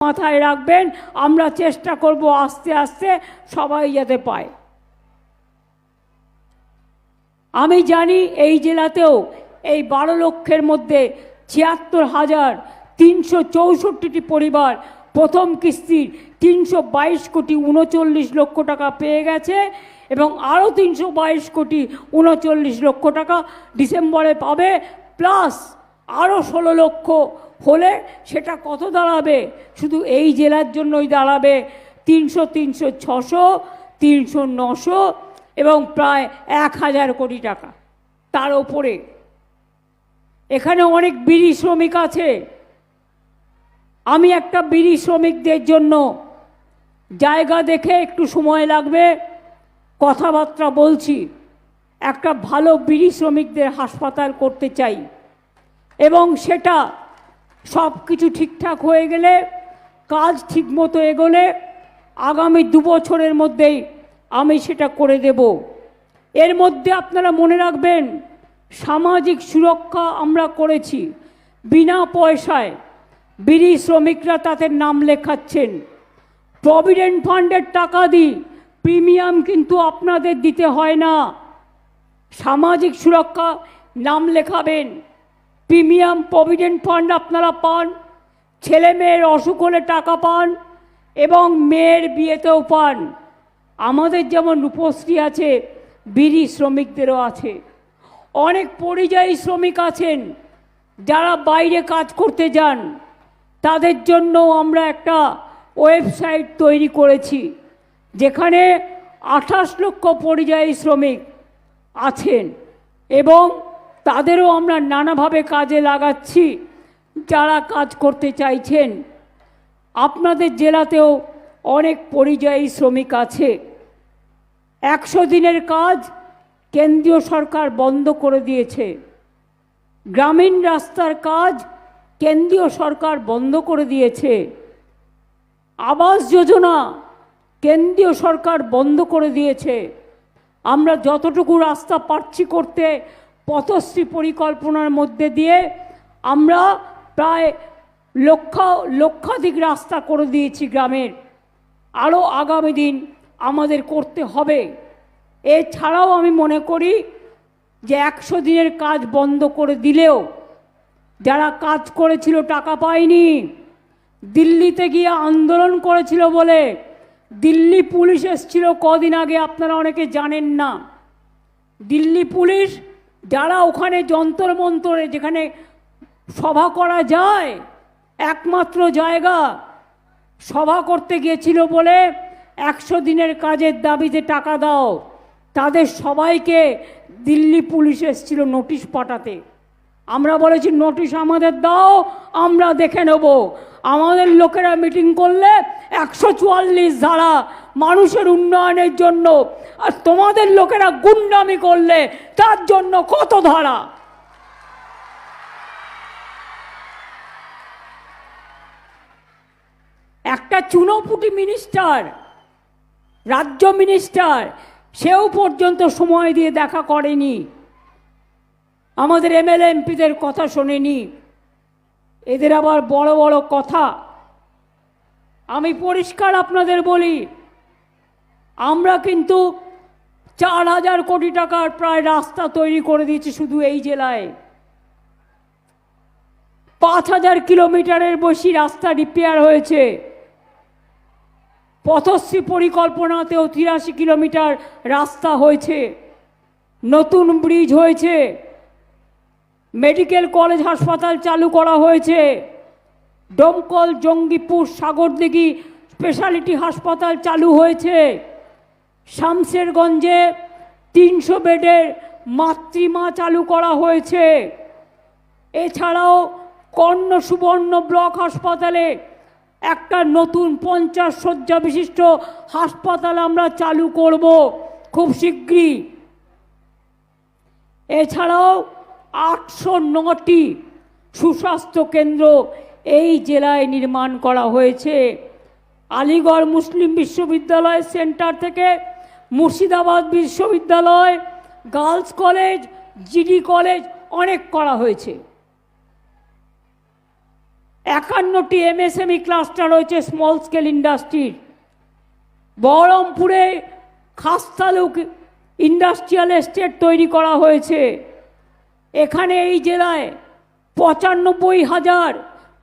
মাথায় রাখবেন, আমরা চেষ্টা করব আস্তে আস্তে সবাই যাতে পায়। আমি জানি এই জেলাতেও এই বারো লক্ষের মধ্যে ছিয়াত্তর হাজার তিনশো চৌষট্টিটি পরিবার প্রথম কিস্তির তিনশো বাইশ কোটি উনচল্লিশ লক্ষ টাকা পেয়ে গেছে এবং আরও তিনশো বাইশ কোটি উনচল্লিশ লক্ষ টাকা ডিসেম্বরে পাবে, প্লাস আরও ষোলো লক্ষ হলে সেটা কত দাঁড়াবে? শুধু এই জেলার জন্যই দাঁড়াবে তিনশো তিনশো, ছশো, তিনশো, নশো এবং প্রায় এক হাজার কোটি টাকা। তার ওপরে। এখানে অনেক বিড়ি শ্রমিক আছে। আমি একটা বিড়ি শ্রমিকদের জন্য জায়গা দেখে একটু সময় লাগবে, কথাবার্তা বলছি। একটা ভালো বিড়ি শ্রমিকদের হাসপাতাল করতে চাই। এবং সেটা সব কিছু ঠিকঠাক হয়ে গেলে, কাজ ঠিকমতো এগোলে, আগামী দু বছরের মধ্যেই আমি সেটা করে দেব। এর মধ্যে আপনারা মনে রাখবেন, সামাজিক সুরক্ষা আমরা করেছি। বিনা পয়সায় বিড়ি শ্রমিকরা তাদের নাম লেখাচ্ছেন। প্রভিডেন্ট ফান্ডের টাকা দিই প্রিমিয়াম কিন্তু আপনাদের দিতে হয় না। সামাজিক সুরক্ষা নাম লেখাবেন। প্রিমিয়াম প্রভিডেন্ট ফান্ড আপনারা পান, ছেলে মেয়ের অসুখ হলে টাকা পান এবং মেয়ের বিয়েতেও পান। আমাদের যেমন রূপশ্রী আছে, বিড়ি শ্রমিকদেরও আছে। অনেক পরিযায়ী শ্রমিক আছেন, যারা বাইরে কাজ করতে যান। তাদের জন্য আমরা একটা ওয়েবসাইট তৈরি করেছি, যেখানে আঠাশ লক্ষ পরিযায়ী শ্রমিক আছেন এবং তাদেরও আমরা নানাভাবে কাজে লাগাচ্ছি। যারা কাজ করতে চাইছেন, আপনাদের জেলাতেও অনেক পরিযায়ী শ্রমিক আছে। একশো দিনের কাজ কেন্দ্রীয় সরকার বন্ধ করে দিয়েছে। গ্রামীণ রাস্তার কাজ কেন্দ্রীয় সরকার বন্ধ করে দিয়েছে। আবাস যোজনা কেন্দ্রীয় সরকার বন্ধ করে দিয়েছে। আমরা যতটুকু রাস্তা পারছি করতে পথশ্রী পরিকল্পনার মধ্যে দিয়ে আমরা প্রায় লক্ষ, লক্ষাধিক রাস্তা করে দিয়েছি গ্রামের। আরও আগামী দিন আমাদের করতে হবে। এছাড়াও আমি মনে করি যে একশো দিনের কাজ বন্ধ করে দিলেও যারা কাজ করেছিল টাকা পায়নি, দিল্লিতে গিয়ে আন্দোলন করেছিল বলে দিল্লি পুলিশ এসেছিল কদিন আগে, আপনারা অনেকে জানেন না। দিল্লি পুলিশ যারা ওখানে যন্তর মন্তরে যেখানে সভা করা যায়, একমাত্র জায়গা সভা করতে গিয়েছিল বলে একশো দিনের কাজের দাবিতে টাকা দাও। তাদের সবাইকে দিল্লি পুলিশ এসেছিল নোটিশ পাঠাতে। আমরা বলেছি, নোটিশ আমাদের দাও, আমরা দেখে নেব। আমাদের লোকেরা মিটিং করলে একশো চুয়াল্লিশ ধারা মানুষের উন্নয়নের জন্য আর তোমাদের লোকেরা গুন্ডামি করলে তার জন্য কত ধারা? একটা চুনোপুটি মিনিস্টার রাজ্য মিনিস্টার সেও পর্যন্ত সময় দিয়ে দেখা করেনি। আমাদের এমএলএ এমপিদের কথা শোনেনি। এদের আবার বড় বড় কথা। আমি পরিষ্কার আপনাদের বলি আমরা কিন্তু চার হাজার কোটি টাকার প্রায় রাস্তা তৈরি করে দিয়েছি শুধু এই জেলায়। পাঁচ হাজার কিলোমিটারের বেশি রাস্তা রিপেয়ার হয়েছে। পথশ্রী পরিকল্পনাতেও তিরাশি কিলোমিটার রাস্তা হয়েছে। নতুন ব্রিজ হয়েছে। মেডিকেল কলেজ হাসপাতাল চালু করা হয়েছে। ডমকল জঙ্গিপুর, সাগরদিঘি স্পেশালিটি হাসপাতাল চালু হয়েছে। শামশেরগঞ্জে তিনশো বেডের মাতৃমা চালু করা হয়েছে। এছাড়াও কর্ণ সুবর্ণ ব্লক হাসপাতালে একটা নতুন পঞ্চাশ শয্যা বিশিষ্ট হাসপাতাল আমরা চালু করব খুব শীঘ্রই। এছাড়াও আটশো নটি সুস্বাস্থ্য কেন্দ্র এই জেলায় নির্মাণ করা হয়েছে। আলিগড় মুসলিম বিশ্ববিদ্যালয় সেন্টার থেকে মুর্শিদাবাদ বিশ্ববিদ্যালয়, গার্লস কলেজ, জিডি কলেজ অনেক করা হয়েছে। একান্নটি এমএসএমই ক্লাস্টার রয়েছে স্মল স্কেল ইন্ডাস্ট্রির বহরমপুরে খাস্তালুক ইন্ডাস্ট্রিয়াল এস্টেট তৈরি করা হয়েছে। এখানে এই জেলায় পঁচানব্বই হাজার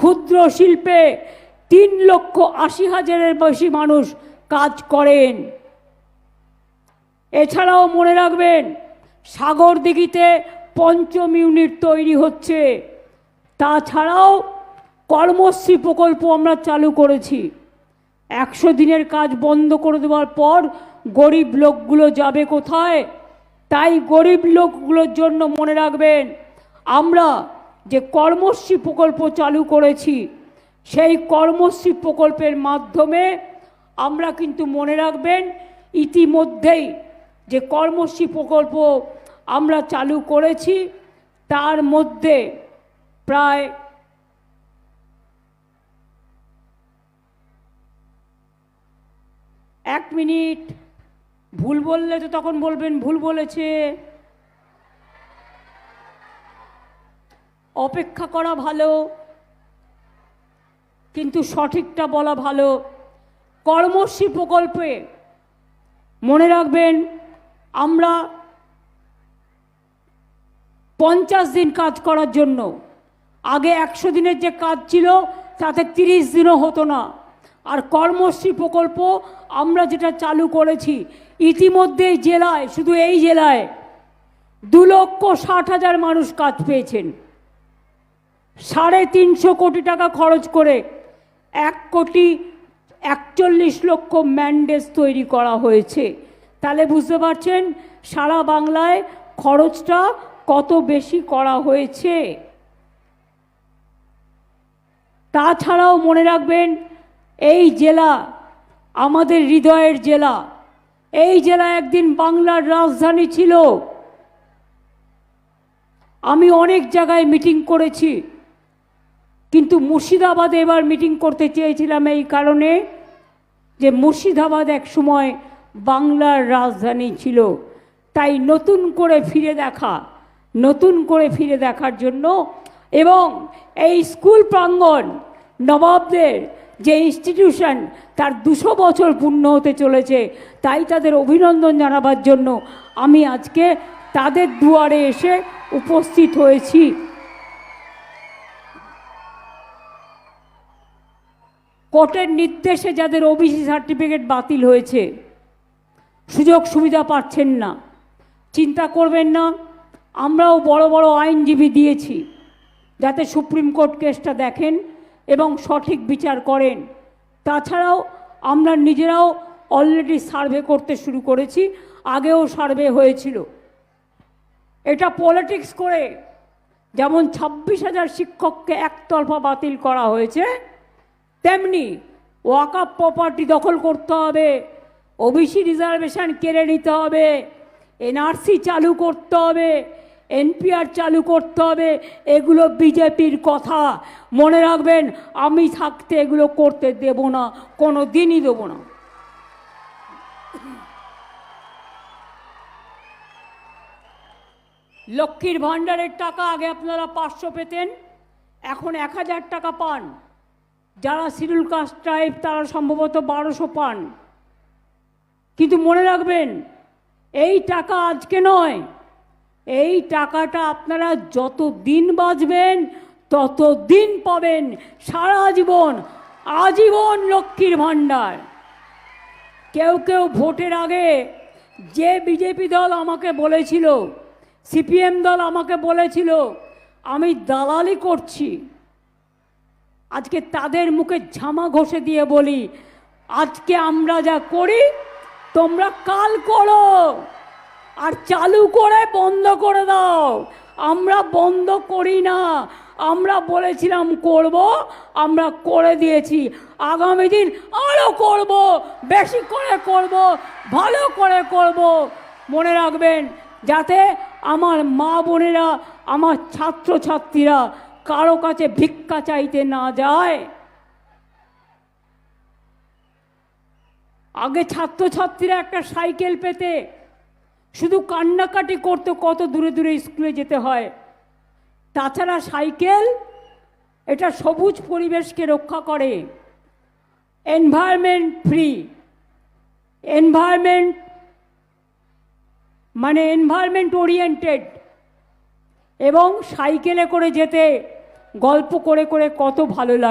ক্ষুদ্র শিল্পে তিন লক্ষ আশি হাজারের বেশি মানুষ কাজ করেন। এছাড়াও মনে রাখবেন, সাগর দিঘিতে পঞ্চম ইউনিট তৈরি হচ্ছে। তাছাড়াও কর্মশ্রী প্রকল্প আমরা চালু করেছি। একশো দিনের কাজ বন্ধ করে দেওয়ার পর গরিব লোকগুলো যাবে কোথায়? তাই গরিব লোকগুলোর জন্য মনে রাখবেন, আমরা যে কর্মশ্রী প্রকল্প চালু করেছি, সেই কর্মশ্রী প্রকল্পের মাধ্যমে আমরা কিন্তু মনে রাখবেন, ইতিমধ্যেই যে কর্মশ্রী প্রকল্প আমরা চালু করেছি, তার মধ্যে প্রায় এক মিনিট, ভুল বললে তো তখন বলবেন, ভুল বলেছে। অপেক্ষা করা ভালো, কিন্তু সঠিকটা বলা ভালো। কর্মশ্রী প্রকল্পে মনে রাখবেন আমরা পঞ্চাশ দিন কাজ করার জন্য, আগে একশো দিনের যে কাজ ছিল, তাতে তিরিশ দিনও হতো না। আর কর্মশ্রী প্রকল্প আমরা যেটা চালু করেছি ইতিমধ্যে জেলায়, শুধু এই জেলায়, দু লক্ষ ষাট হাজার মানুষ কাজ পেয়েছেন। সাড়ে তিনশো কোটি টাকা খরচ করে এক কোটি একচল্লিশ লক্ষ ম্যান্ডেজ তৈরি করা হয়েছে। তাহলে বুঝতে পারছেন সারা বাংলায় খরচটা কত বেশি করা হয়েছে? তাছাড়াও মনে রাখবেন, এই জেলা আমাদের হৃদয়ের জেলা। এই জেলা একদিন বাংলার রাজধানী ছিল। আমি অনেক জায়গায় মিটিং করেছি, কিন্তু মুর্শিদাবাদে এবার মিটিং করতে চেয়েছিলাম এই কারণে যে মুর্শিদাবাদ এক সময় বাংলার রাজধানী ছিল। তাই নতুন করে ফিরে দেখা, নতুন করে ফিরে দেখার জন্য এবং এই স্কুল প্রাঙ্গণ নবাবদের যে ইনস্টিটিউশন তার দুশো বছর পূর্ণ হতে চলেছে, তাই তাদের অভিনন্দন জানাবার জন্য আমি আজকে তাদের দুয়ারে এসে উপস্থিত হয়েছি। কোর্টের নির্দেশে যাদের ওবিসি সার্টিফিকেট বাতিল হয়েছে সুযোগ সুবিধা পাচ্ছেন না। চিন্তা করবেন না, আমরাও বড় বড় আইনজীবী দিয়েছি যাতে সুপ্রিম কোর্ট কেসটা দেখেন এবং সঠিক বিচার করেন। তাছাড়াও আমরা নিজেরাও অলরেডি সার্ভে করতে শুরু করেছি, আগেও সার্ভে হয়েছিল। এটা পলিটিক্স করে যেমন ছাব্বিশ হাজার শিক্ষককে একতরফা বাতিল করা হয়েছে, তেমনি ওয়াকাপ প্রপার্টি দখল করতে হবে। ওবিসি রিজার্ভেশন কেড়ে নিতে হবে, এনআরসি চালু করতে হবে, এনপিআর চালু করতে হবে, এগুলো বিজেপির কথা। মনে রাখবেন, আমি থাকতে এগুলো করতে দেব না কোনো দিনই দেবো না। লক্ষ্মীর ভাণ্ডারের টাকা আগে আপনারা পাঁচশো পেতেন, এখন এক হাজার টাকা পান। যারা শিডিউল কাস্ট ট্রাইব তারা সম্ভবত বারোশো পান। কিন্তু মনে রাখবেন, এই টাকা আজকে নয়। এই টাকাটা আপনারা যত দিন বাঁচবেন তত দিন পাবেন সারা জীবন, আজীবন লক্ষ্মীর ভাণ্ডার। কেউ কেউ ভোটের আগে যে বিজেপি দল আমাকে বলেছিল, সিপিএম দল আমাকে বলেছিল, আমি দালালি করছি। আজকে তাদের মুখে ঝামা ঘষে দিয়ে বলি, আজকে আমরা যা করি তোমরা কাল করো আর চালু করে বন্ধ করে দাও। আমরা বন্ধ করি না। আমরা বলেছিলাম করব, আমরা করে দিয়েছি। আগামী দিন আরও করব, বেশি করে করব, ভালো করে করব। মনে রাখবেন, যাতে আমার মা বোনেরা, আমার ছাত্রছাত্রীরা কারও কাছে ভিক্ষা চাইতে না যায়। আগে ছাত্রছাত্রীরা একটা সাইকেল পেতে, শুধু কান্নাকাটি করতে কত দূরে দূরে স্কুলে যেতে হয়। তাছাড়া সাইকেল, এটা সবুজ পরিবেশকে রক্ষা করে। এনভায়রনমেন্ট ফ্রি এনভায়রনমেন্ট মানে এনভায়রনমেন্ট ওরিয়েন্টেড এবং সাইকেলে করে যেতে, গল্প করে করে কত ভালো লাগে